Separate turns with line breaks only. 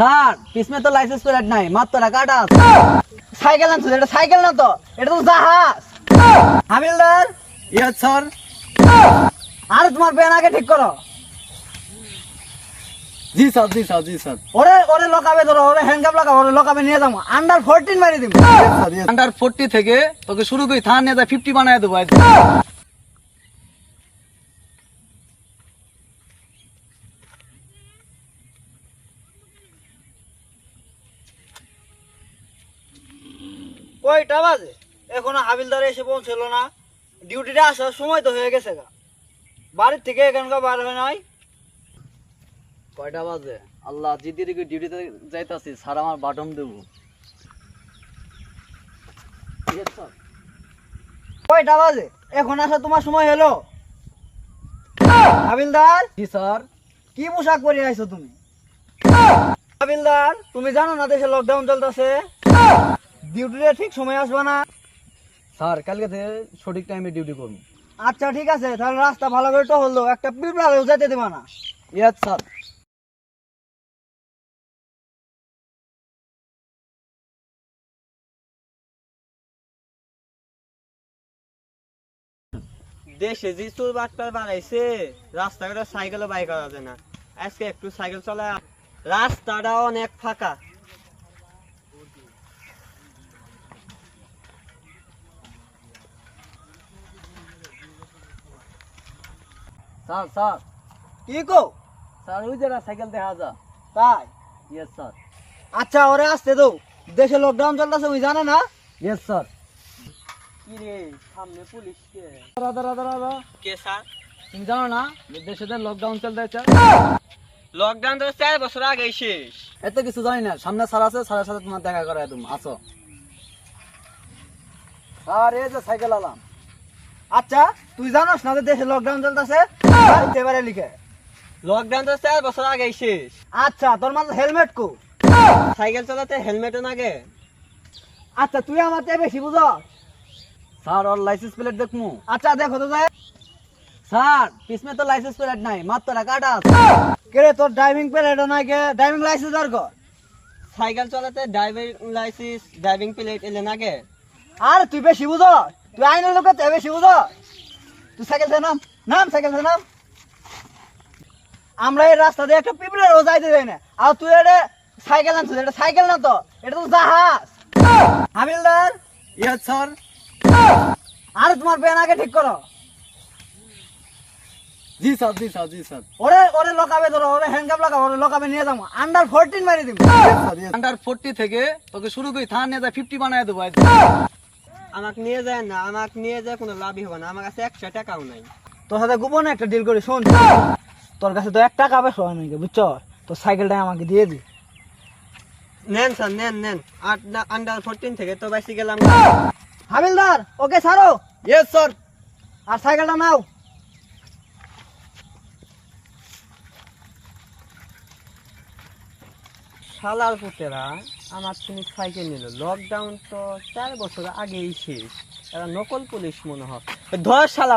Sir পিছনে তো licence plate নাই মাত্র কাটা সাইকেল আনছো এটা সাইকেল না তো এটা তো জাহাজ। হাবিলদার
ইয়েস স্যার
আরে তোমার পেন আগে ঠিক করো।
Ji sir ji sir ji sir.
ওরে ওরে লকাবে ধরো ওরে হ্যান্ডকাপ লাগাও ওরে লকাবে নিয়ে যাব আন্ডার ফোরটিন মারি দিব। আন্ডার ফোরটি থেকে তোকে শুরু করি থান নিয়ে যায় ফিফটি বানায় দেবো কয়টা বাজে? এখনও হাবিলদার এসে পৌঁছলো না। ডিউটিটা আসার সময় তো হয়ে গেছে গা। বাড়ির থেকে এখানকার বার হয় নাই। কয়টা বাজে? আল্লাহ জিদি দিকে ডিউটিতে যাইতাছি স্যার আমার বাটম দেবো। কয়টা বাজে? এখন আসা তোমার সময় হলো। হাবিলদার? জি স্যার? কি পোশাক পরে আইছো তুমি? হাবিলদার তুমি জানো না দেশে লকডাউন চলতেছে? ডিউটিতে ঠিক সময় আসবে না। স্যার কালকে থেকে সঠিক টাইমে ডিউটি করব। আচ্ছা ঠিক আছে তাহলে রাস্তা ভালো করে তো হলো একটা পিঁপড়ালেও যেতে দেবা না। ইয়েস স্যার
দেশে যে চুল বাটপার বাড়াইছে রাস্তাঘাটে সাইকেলও বাই করা যায় না। আজকে একটু সাইকেল চলা রাস্তাটা অনেক ফাঁকা।
Sir sir. কি কো? স্যার ওই যারা সাইকেল দেখা যা তাই? ইয়েস স্যার আচ্ছা ওরে আসতে দাও দেশে লকডাউন চলতেছে ওই জানে না? ইয়েস স্যার
কি রে সামনে পুলিশ কে?
দাদা দাদা দাদা
কে স্যার?
তুমি জানো না যে দেশে লকডাউন চলতেছে?
লকডাউন তো চার বছর আগে শেষ।
এত কিছু জানি না। সামনে স্যার আছে স্যারের সাথে তোমার দেখা করায় তুমি আসো। আর এই যে সাইকেল আলাম। আচ্ছা তুই জানোস না যে দেশে লকডাউন চলতেছে? এবারে লিখে।
লকডাউন তো চার বছর আগে শেষ।
আচ্ছা তোর মাঝে হেলমেট কো?
সাইকেল চালাতে হেলমেটও নাগে
আচ্ছা তুই আমার চেয়ে বেশি বুঝ স্যার ওর লাইসেন্স প্লেট দেখমু। আচ্ছা দেখো তো যায়। স্যার পিছনে তো লাইসেন্স প্লেট নাই মাত্র কাটা আছে। কে রে তোর ড্রাইভিং প্লেটও নাই কে? ড্রাইভিং লাইসেন্স আর কর।
সাইকেল চালাতে ড্রাইভিং লাইসেন্স ড্রাইভিং প্লেট এলে নাগে
আর তুই বেশি বুঝ তুই আইনের লোকের চেয়ে বেশি বুঝ তুই সাইকেল নাম নাম সাইকেল নাম। আমরা এই রাস্তা দিয়ে একটা পিঁপড়েরও যাইতে যাই না। আর তুই এটা সাইকেল আনছিস এটা সাইকেল না তো এটা তো জাহাজ। হাবিলদার
ইয়েস স্যার
আরে তোমার পেন আগে ঠিক করো।
Ji sir ji sir ji sir.
ওরে ওরে লকাবে ধরো ওরে হ্যান্ডকাপ লাগাও ওরে লকাবে নিয়ে যাব। আন্ডার ফোরটিন মারি দিব। আন্ডার ফোরটি থেকে তোকে শুরু করি থান নিয়ে ফিফটি বানায় দেবো
আমাকে নিয়ে যায় না আমাকে নিয়ে যায় কোনো লাভই হবে না আমার কাছে একশো টাকাও নাই।
তোর সাথে গোপনে একটা ডিল করি শোন। তোর কাছে তো এক টাকা বেশি হয় নাকি বুঝছ? তোর সাইকেলটা আমাকে দিয়ে দি।
নেন স্যার নেন নেন। আট আন্ডার ফোরটিন থেকে তো বেশি গেলাম
হাবিলদার ওকে সারো
ইয়েস স্যার
আর সাইকেলটা নাও।
শালার পুতেরা আমার তুমি সাইকেল নিল। লকডাউন তো চার বছর আগেই শেষ। এরা নকল পুলিশ মনে হয়। ধর শালা